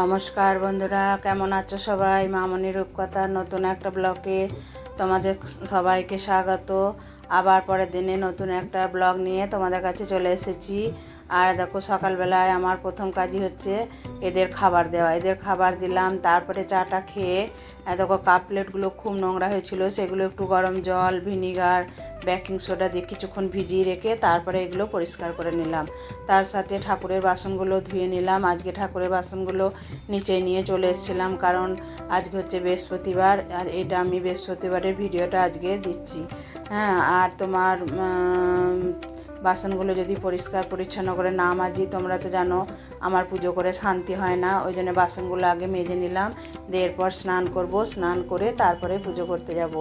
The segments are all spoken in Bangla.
নমস্কার বন্ধুরা, কেমন আছো সবাই? মামনি রূপকথার নতুন একটা ব্লগে তোমাদের সবাইকে স্বাগত। আবার পরের দিনে নতুন একটা ব্লগ নিয়ে তোমাদের কাছে চলে এসেছি। আর দেখো সকালবেলায় আমার প্রথম কাজই হচ্ছে এদের খাবার দেওয়া। এদের খাবার দিলাম, তারপরে চাটা খেয়ে দেখো কাপ প্লেটগুলো খুব নোংরা হয়েছিল, সেগুলো একটু গরম জল, ভিনিগার, বেকিং সোডা দিয়ে কিছুক্ষণ ভিজিয়ে রেখে তারপরে এগুলো পরিষ্কার করে নিলাম। তার সাথে ঠাকুরের বাসনগুলো ধুয়ে নিলাম। আজকে ঠাকুরের বাসনগুলো নিচে নিয়ে চলে এসেছিলাম কারণ আজকে হচ্ছে বৃহস্পতিবার আর এটা আমি বৃহস্পতিবারের ভিডিওটা আজকে দিচ্ছি। হ্যাঁ আর তোমার বাসনগুলো যদি পরিষ্কার পরিচ্ছন্ন করে না মাজি, তোমরা তো জানো আমার পুজো করে শান্তি হয় না, ওই জন্য বাসনগুলো আগে মেজে নিলাম, দিয়ে এরপর স্নান করব, স্নান করে তারপরে পুজো করতে যাব।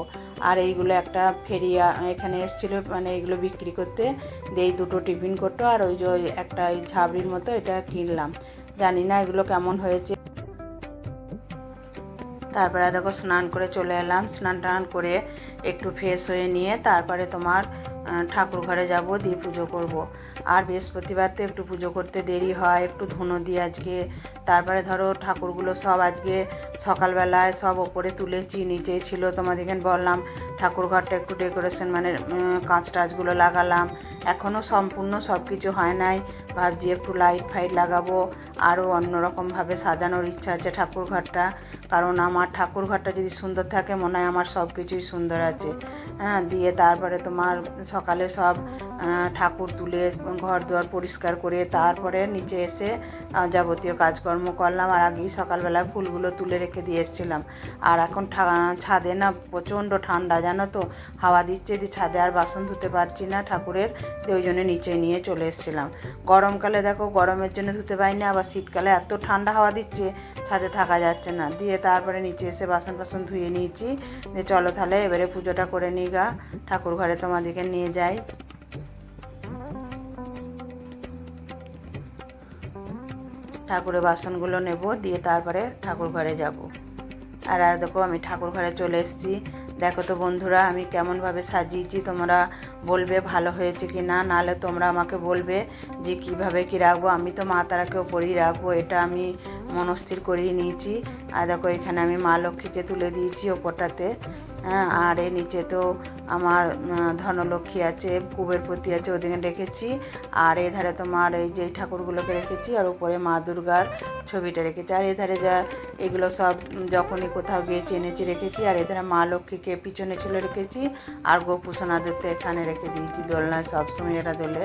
আর এইগুলো একটা ফেরিয়া, এখানে এসেছিল মানে এগুলো বিক্রি করতে, দিয়ে এই দুটো টিফিন করতো, আর ওই যে একটা ওই ঝাবড়ির মতো এটা কিনলাম। জানি না এগুলো কেমন হয়েছে। তারপরে দেখো স্নান করে চলে এলাম, স্নান টান করে একটু ফ্রেশ হয়ে নিয়ে তারপরে তোমার ঠাকুর ঘরে যাব, দিয়ে পুজো করব। আর বৃহস্পতিবার তো একটু পুজো করতে দেরি হয়, একটু ধুনো দিই আজকে। তারপরে ধরো ঠাকুরগুলো সব আজকে সকালবেলায় সব ওপরে তুলেছি নিচে ছিল, তোমাদেরকে বললাম। ঠাকুর ঘরটা একটু ডেকোরেশন মানে কাঁচ টাচগুলো লাগালাম। এখনও সম্পূর্ণ সব কিছু হয় নাই। ভাবছি একটু লাইট ফাইট লাগাবো। আরও অন্যরকমভাবে সাজানোর ইচ্ছা আছে ঠাকুর ঘরটা কারণ আমার ঠাকুর ঘরটা যদি সুন্দর থাকে, মনে হয় আমার সব কিছুই সুন্দর আছে। হ্যাঁ দিয়ে তারপরে তোমার সকালে সব ঠাকুর তুলে ঘর দুয়ার পরিষ্কার করে তারপরে নিচে এসে যাবতীয় কাজকর্ম করলাম। আর আগেই সকালবেলায় ফুলগুলো তুলে রেখে দিয়ে এসেছিলাম। আর এখন ছাদে না প্রচণ্ড ঠান্ডা, জানো তো? হাওয়া দিচ্ছে দিয়ে ছাদে আর বাসন ধুতে পারছি না ঠাকুরের। ওই জন্য নিচে নিয়ে চলে এসেছিলাম। গরমকালে দেখো, গরমের জন্য ধুতে পারিনি, আবার শীতকালে এত ঠান্ডা হাওয়া দিচ্ছে, ছাদে থাকা যাচ্ছে না। দিয়ে তারপরে নিচে এসে বাসন বাসন ধুয়ে নিয়েছি। দিয়ে চলো তাহলে এবারে পুজোটা করে নিই গা। ঠাকুর ঘরে তোমাদেরকে নিয়ে যাই। ঠাকুরের বাসনগুলো নেব, দিয়ে তারপরে ঠাকুর ঘরে যাব। আর আর দেখো, আমি ঠাকুর ঘরে চলে এসেছি। দেখো তো বন্ধুরা, আমি কেমনভাবে সাজিয়েছি, তোমরা বলবে ভালো হয়েছে কি না, নাহলে তোমরা আমাকে বলবে যে কীভাবে কি রাখব। আমি তো মা তারাকে ওপরেই রাখব, এটা আমি মনস্থির করিয়ে নিয়েছি। আর দেখো, এখানে আমি মা লক্ষ্মীকে তুলে দিয়েছি ওপরটাতে। আর এর নিচে তো আমার ধনলক্ষ্মী আছে কুবেরপতি আছে, ওদিকে রেখেছি আর এধারে তোমার এই যে ঠাকুরগুলোকে রেখেছি, আর উপরে মা দুর্গার ছবিটা রেখেছি। আর এধারে যা, এগুলো সব যখনই কোথাও গিয়ে চেনেছি রেখেছি, আর এধারে মা লক্ষ্মীকে পিছনে ছিল রেখেছি, আর গোপুসোনাদের তো এখানে রেখে দিয়েছি দোলনায় সবসময় এটা দোলে।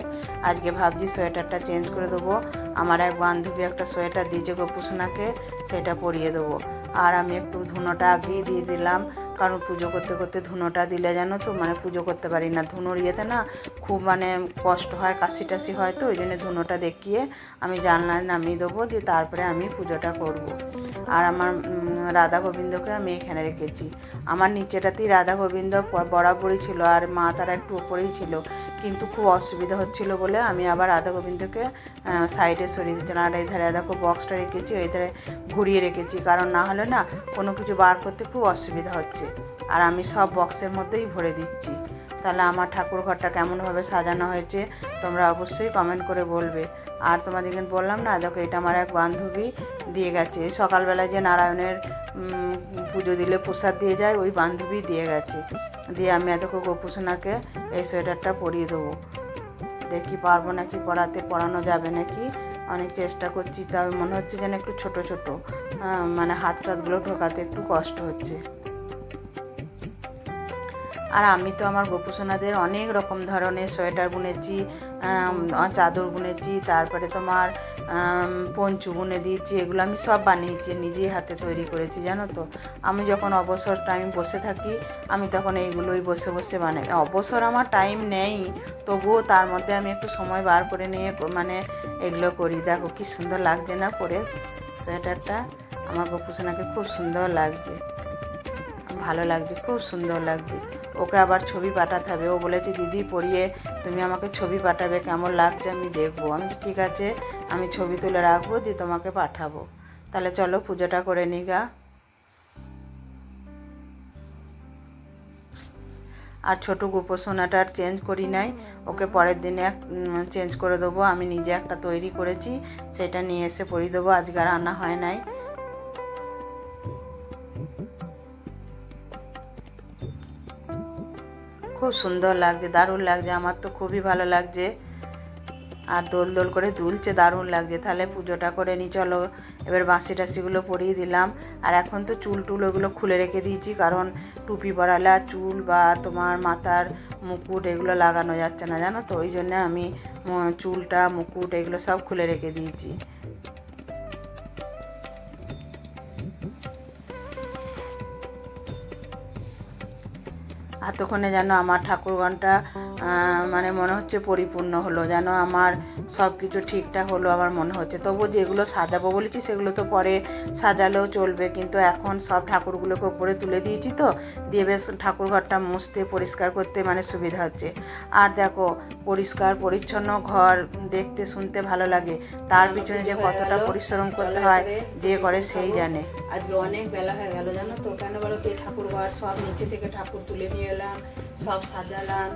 আজকে ভাবছি সোয়েটারটা চেঞ্জ করে দেবো। আমার এক বান্ধবী একটা সোয়েটার দিয়েছে গোপুসোনাকে, সেটা পরিয়ে দেবো। আর আমি একটু ধুনোটা আগেই দিয়ে দিলাম। কারণ পুজো করতে করতে ধুনোটা দিলে জানো তো মানে পুজো করতে পারি না। ধুনোর ইয়েতে না খুব মানে কষ্ট হয়, কাশি টাশি হয় তো, ওই জন্য ধুনোটা দেখিয়ে আমি জানলায় নামিয়ে দেবো, দিয়ে তারপরে আমি পুজোটা করব। আর আমার রাধা গোবিন্দকে আমি এখানে রেখেছি। আমার নিচেটাতেই রাধা গোবিন্দ বরাবরই ছিল, আর মা তারা একটু ওপরেই ছিল। কিন্তু খুব অসুবিধা হচ্ছিল বলে আমি আবার রাধা গোবিন্দকে সাইডে সরিয়ে দিচ্ছিলাম আর এই ধারে, দেখো বক্সটা রেখেছি, ওই ধারে ঘুরিয়ে রেখেছি। কারণ না হলে না কোনো কিছু বার করতে খুব অসুবিধা হচ্ছে। আর আমি সব বক্সের মধ্যেই ভরে দিচ্ছি। তাহলে আমার ঠাকুর ঘরটা কেমনভাবে সাজানো হয়েছে তোমরা অবশ্যই কমেন্ট করে বলবে। আর তোমাদেরকে বললাম না, দেখো এটা আমার এক বান্ধবী দিয়ে গেছে। সকালবেলায় যে নারায়ণের পুজো দিলে প্রসাদ দিয়ে যায়, ওই বান্ধবী দিয়ে গেছে। দিয়ে আমি এতকে গোপুসোনাকে এই সোয়েটারটা পরিয়ে দেবো। দেখি পারব নাকি পড়াতে, পড়ানো যাবে নাকি? অনেক চেষ্টা করছি, তবে মনে হচ্ছে যেন একটু ছোট ছোট। মানে হাত টাতগুলো ঢোকাতে একটু কষ্ট হচ্ছে। আর আমি তো আমার গোপুসোনাদের অনেক রকম ধরনের সোয়েটার বুনেছি চাদর বুনেছি, তারপরে তোমার পঞ্চু বুনে দিয়েছি, এগুলো আমি সব বানিয়েছি, নিজেই হাতে তৈরি করেছি, জানো তো। আমি যখন অবসর টাইম বসে থাকি, আমি তখন এইগুলোই বসে বসে বানাই। অবসর আমার টাইম নেই, তবুও তার মধ্যে আমি একটু সময় বার করে নিয়ে মানে এগুলো করি। দেখো কি সুন্দর লাগছে না পরে? সোয়েটারটা আমার গোপুসোনাকে খুব সুন্দর লাগছে। ভালো লাগছে, খুব সুন্দর লাগছে। ওকে আবার ছবি পাঠাতে হবে। ও বলেছে, দিদি, পড়িয়ে তুমি আমাকে ছবি পাঠাবে, কেমন লাগছে আমি দেখব। আমি ঠিক আছে, আমি ছবি তুলে রাখব, দিয়ে তোমাকে পাঠাবো। তাহলে চলো পুজোটা করে নি গা। আর ছোটো গোপোষণাটা আর চেঞ্জ করি নাই। ওকে পরের দিনে এক চেঞ্জ করে দেবো। আমি নিজে একটা তৈরি করেছি, সেটা নিয়ে এসে পরিয়ে দেবো। আজকে আর আনা হয় নাই। খুব সুন্দর লাগছে, দারুণ লাগছে, আমার তো খুবই ভালো লাগছে। আর দোল দোল করে দুলছে, দারুণ লাগছে। তাহলে পুজোটা করে নি, চলো। এবার বাঁশি টাসিগুলো পরিয়ে দিলাম। আর এখন তো চুল টুল ওগুলো খুলে রেখে দিয়েছি, কারণ টুপি পরালে চুল বা তোমার মাথার মুকুট এগুলো লাগানো যাচ্ছে না, জানো তো? ওই জন্য আমি চুলটা, মুকুট এগুলো সব খুলে রেখে দিয়েছি। এতক্ষণে যেন আমার ঠাকুরগণটা আহ, মানে মনে হচ্ছে পরিপূর্ণ হলো, যেন আমার সব কিছু ঠিকঠাক হলো আমার মনে হচ্ছে। তবু যেগুলো সাজাবো বলেছি, সেগুলো তো পরে সাজালেও চলবে, কিন্তু এখন সব ঠাকুরগুলোকে উপরে তুলে দিয়েছি তো, দিয়ে বেশ ঠাকুরঘরটা মুছতে, পরিষ্কার করতে মানে সুবিধা হচ্ছে। আর দেখো, পরিষ্কার, পরিচ্ছন্ন ঘর দেখতে, শুনতে ভালো লাগে। তার পিছনে যে কতটা পরিশ্রম করতে হয়, যে করে সেই জানে। আজকে অনেক বেলা হয়ে গেল, জানো তো? কেন বলো তো? ঠাকুর ঘর সব নিচে থেকে ঠাকুর তুলে নিয়ে এলাম, সব সাজালাম।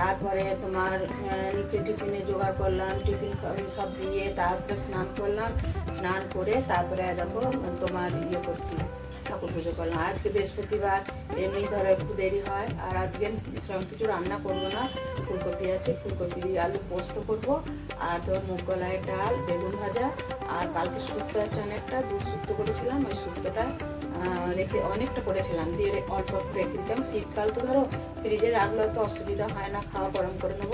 তারপরে তোমার নিচে টিফিনে জোগাড় করলাম, টিফিন সব দিয়ে তারপরে স্নান করলাম। স্নান করে তারপরে দেখো তোমার ইয়ে করছি, ঠাকুর পুজো করলাম। আজকে বৃহস্পতিবার, এমনি ধরো একটু দেরি হয়, আর আজকে সেরকম কিছু রান্না করব না। ফুলকপি আছে, ফুলকপি আলু পোস্ত করব, আর তোর মুগ কলাই ডাল, বেগুন ভাজা, আর কালকে শুক্তো আছে অনেকটা, দুধ শুক্তো করেছিলাম, ওই শুক্তোটা রেখে অনেকটা করেছিলাম দিয়ে অল্প অল্প রেখে দিতাম। শীতকাল তো ধরো ফ্রিজে রাখলে তো অসুবিধা হয় না, খাওয়া গরম করে নেব।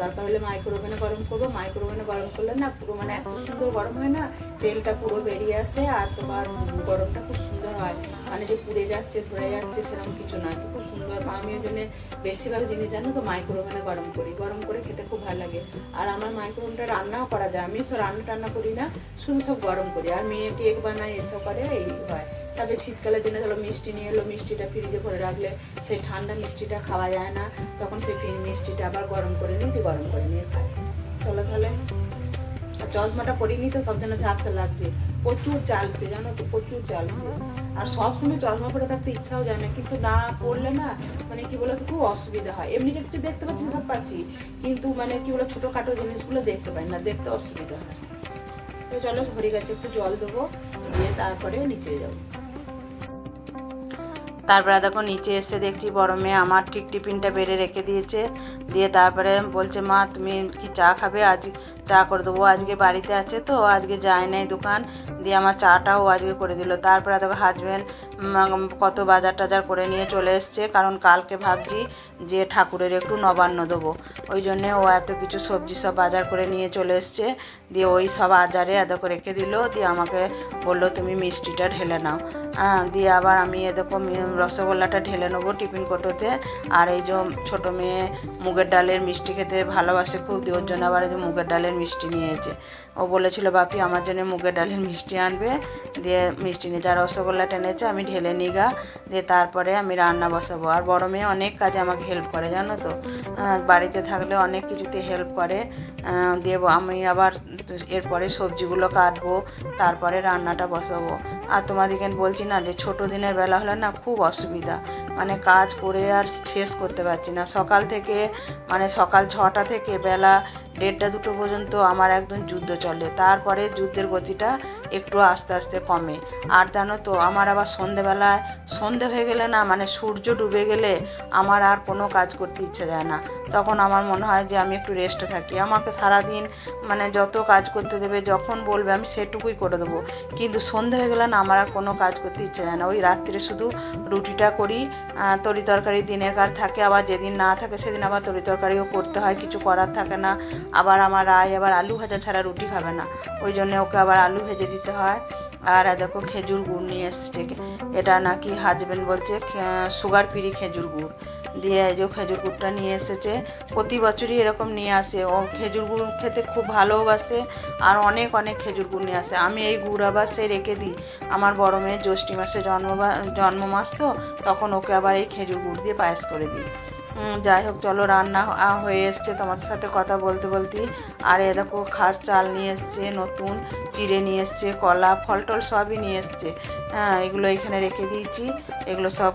দরকার হলে মাইক্রোওভেনে গরম করব। মাইক্রোওভেনে গরম করলে না পুরো মানে এত সুন্দর গরম হয় না, তেলটা পুরো বেরিয়ে আসে আর তোমার গরমটা খুব সুন্দর হয়। মানে যে পুড়ে যাচ্ছে, ধরে যাচ্ছে সেরকম কিছু না। খুব সুন্দর। আমি ওই জন্য বেশিরভাগ জিনিস জানো তো মাইক্রোওভেনে গরম করি। গরম করে খেতে খুব ভালো লাগে। আর আমার মাইক্রোওভেনটা রান্নাও করা যায়। আমি সব রান্না টান্না করি না, শুধু সব গরম করি। আর মেয়ে কেক বানায়, এসব করে, এই হয়। তবে শীতকালের দিনে ধরো মিষ্টি নিয়ে এলো, মিষ্টিটা ফ্রিজে ভরে রাখলে সেই ঠান্ডা মিষ্টিটা খাওয়া যায় না। তখন সেই ফ্রি- মিষ্টিটা আবার গরম করে নিই গরম করে নিয়ে খাই চলো তাহলে। চশমাটা পরিনি তো, সব যেন ঝাপসা লাগছে। প্রচুর চালছে জানো তো, প্রচুর চালছে আর সবসময় চশমা পরে থাকতে ইচ্ছাও যায় না, কিন্তু না পড়লে না মানে কি বলতো, খুব অসুবিধা হয়। এমনি কিছু দেখতে পাচ্ছি সব পাচ্ছি, কিন্তু মানে কি বলো ছোটোখাটো জিনিসগুলো দেখতে পাই না, দেখতে অসুবিধা হয়। তো চলো হরি গাছে একটু জল দেবো, দিয়ে তারপরে নিচে যাব। তারপরে দেখো নিচে এসে দেখছি বড় মেয়ে আমার ঠিক টিফিনটা বেড়ে রেখে দিয়েছে। দিয়ে তারপরে বলছে, মা, তুমি কি চা খাবে? আজ চা করে দেবো। আজকে বাড়িতে আছে তো, আজকে যায় নাই দোকান। দিয়ে আমার চাটাও আজকে করে দিল। তারপরে দেখো হাজব্যান্ড কত বাজার টাজার করে নিয়ে চলে এসছে। কারণ কালকে ভাবছি যে ঠাকুরের একটু নবান্ন দেবো। ওই জন্যে ও এত কিছু সবজি সব বাজার করে নিয়ে চলে এসছে। দিয়ে ওই সব আজারে এদকো রেখে দিল। দিয়ে আমাকে বলল, তুমি মিষ্টিটা ঢেলে নাও। হ্যাঁ দিয়ে আবার আমি এরকম রসগোল্লাটা ঢেলে নেব টিফিন কোটোতে। আর এই যে ছোটো মেয়ে মুগের ডালের মিষ্টি খেতে ভালোবাসে খুব, দিয়ে ওর জন্য আবার এই যে মুগের ডালের মিষ্টি নিয়েছে। ও বলেছিল, বাপি, আমার জন্য মুগের ডালের মিষ্টি আনবে। দিয়ে মিষ্টি নিয়ে যা রসগোল্লা টেনেছে, আমি ঢেলে নিগা দিয়ে তারপরে আমি রান্না বসাবো। আর বড় মেয়ে অনেক কাজে আমাকে হেল্প করে, জানো তো। বাড়িতে থাকলে অনেক কিছুতে হেল্প করে। দিয়ে আমি আবার এরপরে সবজিগুলো কাটবো, তারপরে রান্নাটা বসাবো। আর তোমাদেরকে বলছি না যে, ছোট দিনের বেলা হলে না খুব অসুবিধা। মানে কাজ করে আর শেষ করতে পারছি না। সকাল থেকে মানে সকাল ছটা থেকে বেলা দেড়টা দুটো পর্যন্ত আমার একদম যুদ্ধ চলে। তারপরে যুদ্ধের গতিটা একটু আস্তে আস্তে কমে। আর জানো তো, আমার আবার সন্ধেবেলায়, সন্ধে হয়ে গেলে না মানে সূর্য ডুবে গেলে আমার আর কোনো কাজ করতে ইচ্ছে যায় না। তখন আমার মনে হয় যে, আমি একটু রেস্টে থাকি। আমাকে সারাদিন মানে যত কাজ করতে দেবে, যখন বলবে, আমি সেটুকুই করে দেবো। কিন্তু সন্ধে হয়ে গেলে না, আমার আর কোনো কাজ করতে ইচ্ছে যায় না। ওই রাত্রে শুধু রুটিটা করি তরি তরকারি দিনের কার থাকে। আবার যেদিন না থাকে, সেদিন আবার তরি তরকারিও করতে হয়। কিছু করার থাকে না। আবার আমার রায় আবার আলু ভাজা ছাড়া রুটি খাবে না। ওই জন্য ওকে আবার আলু ভেজে দিতে হয়। আর দেখো খেজুর গুড় নিয়ে এসছে থেকে এটা নাকি হাজবেন্ড বলছে সুগার ফ্রি খেজুর গুড়। দিয়ে যে খেজুর গুড়টা নিয়ে এসেছে। প্রতি বছরই এরকম নিয়ে আসে। ও খেজুর গুড় খেতে খুব ভালোবাসে আর অনেক অনেক খেজুর গুড় নিয়ে আসে। আমি এই গুড় আবার সে রেখে দিই। আমার বড় মেয়ের জ্যৈষ্ঠী মাসে জন্ম জন্ম মাস তো, তখন ওকে আবার এই খেজুর গুড় দিয়ে পায়েস করে দিই। যাই হোক, চলো রান্না হয়ে এসছে। তোমার সাথে কথা বলতে বলতে। আর এ দেখো, খাস চাল নিয়ে এসছে, নতুন চিড়ে নিয়ে এসছে, কলা ফল টল সবই নিয়ে এসছে। হ্যাঁ এগুলো এখানে রেখে দিয়েছি। এগুলো সব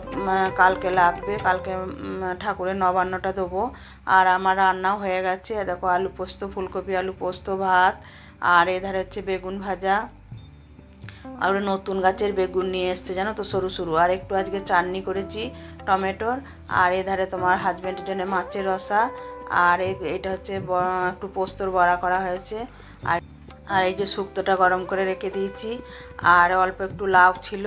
কালকে লাগবে। কালকে ঠাকুরের নবান্নটা দেবো। আর আমার রান্নাও হয়ে গেছে। এ দেখো, আলু পোস্ত, ফুলকপি, আলু পোস্ত, ভাত। আর এধারে হচ্ছে বেগুন ভাজা। আর নতুন গাছের বেগুন নিয়ে এসছে, জানো তো, সরু সরু। আর একটু আজকে চাটনি করেছি টমেটোর, আর এধারে তোমার হাজব্যান্ডের জন্য মাছের রসা, আর এটা হচ্ছে একটু পোস্তর বড়া করা হয়েছে। আর আর এই যে শুক্তোটা গরম করে রেখে দিয়েছি, আর অল্প একটু লাউ ছিল,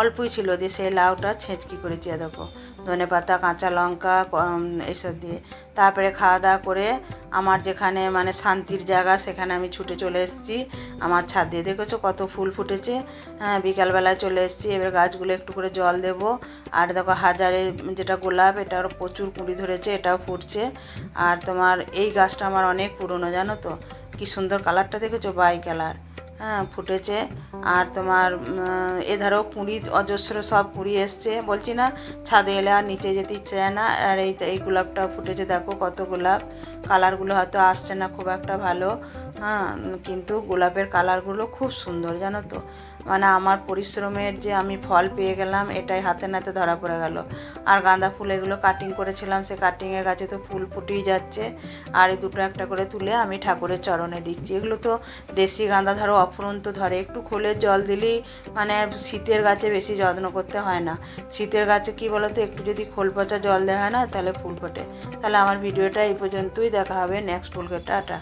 অল্পই ছিল, দিয়ে সেই লাউটা ছেঁচকি করেছি দেখো। ধনে পাতা, কাঁচা লঙ্কা এসব দিয়ে। তারপরে খাওয়া দাওয়া করে আমার যেখানে মানে শান্তির জায়গা, সেখানে আমি ছুটে চলে এসেছি। আমার ছাদ দিয়ে। দেখেছ কত ফুল ফুটেছে? হ্যাঁ বিকালবেলায় চলে এসেছি। এবার গাছগুলো একটু করে জল দেব। আর দেখো হাজারে যেটা গোলাপ এটার প্রচুর কুঁড়ি ধরেছে, এটাও ফুটছে। আর তোমার এই গাছটা আমার অনেক পুরনো, জানো তো? কী সুন্দর কালারটা দেখেছ? Bicolour. হ্যাঁ ফুটেছে। আর তোমার এধারেও কুঁড়ি অজস্র সব কুঁড়ি এসছে। বলছি না, ছাদে এলে আর নিচে যেতে ইচ্ছে না। আর এই এই গোলাপটা ফুটেছে, দেখো কত গোলাপ। কালারগুলো হয়তো আসছে না খুব একটা ভালো। হ্যাঁ কিন্তু গোলাপের কালারগুলো খুব সুন্দর, জানো তো। মানে আমার পরিশ্রমের যে আমি ফল পেয়ে গেলাম, এটাই হাতে নাতে ধরা পড়ে গেল। আর গাঁদা ফুল এগুলো কাটিং করেছিলাম, সে কাটিংয়ের গাছে তো ফুল ফুটেই যাচ্ছে। আর এই দুটো একটা করে তুলে আমি ঠাকুরের চরণে দিচ্ছি। এগুলো তো দেশি গাঁদা ধরো, অফুরন্ত ধরে। একটু খোলের জল দিলেই মানে শীতের গাছে বেশি যত্ন করতে হয় না। শীতের গাছে কি বলতো, একটু যদি খোল পচা জল দেওয়া হয় না, তাহলে ফুল ফোটে। তাহলে আমার ভিডিওটা এই পর্যন্তই। দেখা হবে নেক্সট ফুলকে। টাটা।